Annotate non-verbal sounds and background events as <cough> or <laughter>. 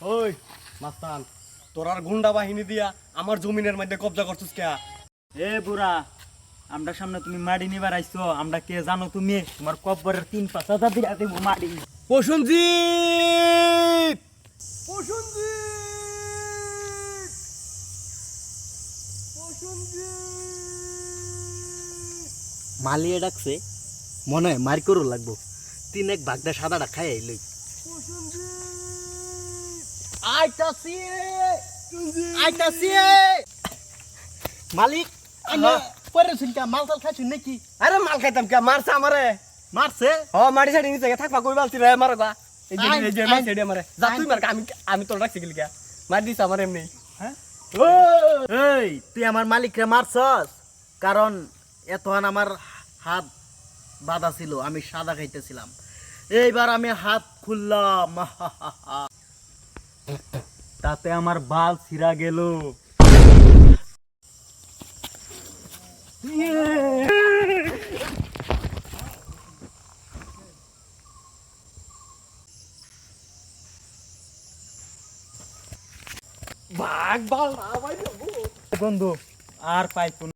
ওই মাস্তান তোর আর গুন্ডা বাহিনী দিয়া আমার জমিনের মধ্যে কবজা করছিস কে? এ বুড়া আমরা সামনে তুমি মাটি নিবার আইছো আমরা কে জানো তুমি? তোমার কব্বরের তিন পাঁচ হাজার দিয়া দেবো মাটি প্রসঞ্জিৎ মালিয়ে ডাকছে মনে হয় মার করু লাগবো। তিন এক বাগদা সাদাটা খাই আইলই। আইতাছি আইতাছি মালিক পরে শুনকা মাল টাল খাইছুন নাকি? আরে মাল খাইতাম কে? মারছে আমারে। মারছে? ও মাটি সাইড নিচে থাকবা কই বালতি রে মারো গা। এই যে এই যে আইন। মার আমারে। যা তুই মার আমি আমি তোর রাখছি গিল কে মার দিছ আমার এমনি। এই তুই আমার মালিকরে মারছস? কারণ এতক্ষণ আমার হাত বাধা ছিল আমি সাদা খাইতেছিলাম। এইবার আমি হাত খুললাম। <laughs> তাতে আমার বাল ছিঁড়া গেল বন্ধু আর পাইতো না।